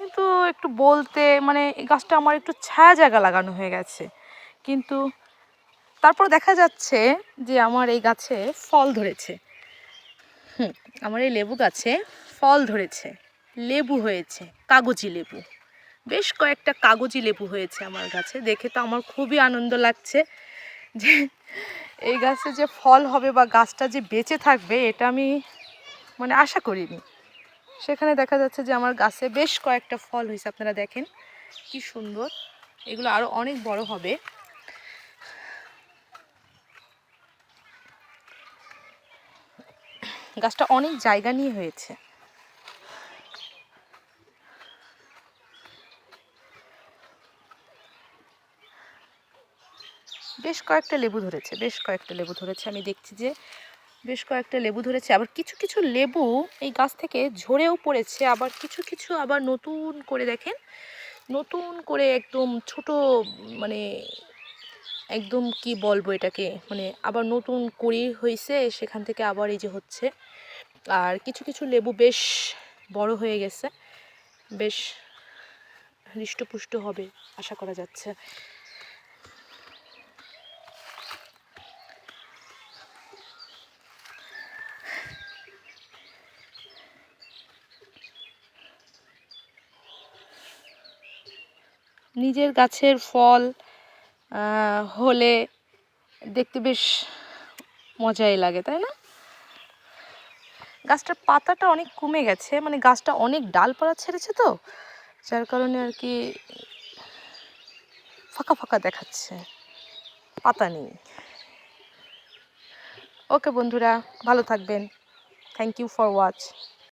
কিন্তু একটু বলতে মানে এই গাছটা আমার একটু ছায়া জায়গা লাগানো হয়ে গেছে। কিন্তু তারপর দেখা যাচ্ছে যে আমার এই গাছে ফল ধরেছে। হুম, আমার এই লেবু গাছে ফল ধরেছে। লেবু হয়েছে, কাগজি লেবু। বেশ কয়েকটা কাগজি লেবু হয়েছে আমার গাছে। দেখে তো আমার খুবই আনন্দ লাগছে যে এই গাছে যে ফল হবে বা গাছটা যে বেঁচে থাকবে, এটা আমি মানে আশা করিনি। সেখানে দেখা যাচ্ছে যে আমার গাছে বেশ কয়েকটা ফল হয়েছে, আপনারা দেখেন কি সুন্দর। এগুলো আরও অনেক বড় হবে। গাছটা অনেক জায়গা নিয়ে হয়েছে। বেশ কয়েকটা লেবু ধরেছে, বেশ কয়েকটা লেবু ধরেছে। আমি দেখছি যে বেশ কয়েকটা লেবু ধরেছে। আবার কিছু কিছু লেবু এই গাছ থেকে ঝরেও পড়েছে। আবার কিছু কিছু আবার নতুন করে দেখেন। নতুন করে একদম ছোট মানে একদম কি বলব এটাকে? মানে আবার নতুন করি হয়েছে সেখান থেকে আবার এই যে হচ্ছে। আর কিছু কিছু লেবু বেশ বড় হয়ে গেছে। বেশ হৃষ্টপুষ্ট হবে, আশা করা যাচ্ছে। নিজের গাছের ফল হলে দেখতে বেশ মজাই লাগে, তাই না? গাছটার পাতাটা অনেক কমে গেছে মানে গাছটা অনেক ডালপালা ছেড়েছে তো, যার কারণে আর কি ফাঁকা ফাঁকা দেখাচ্ছে পাতা নেই ওকে বন্ধুরা, ভালো থাকবেন। Thank you for watch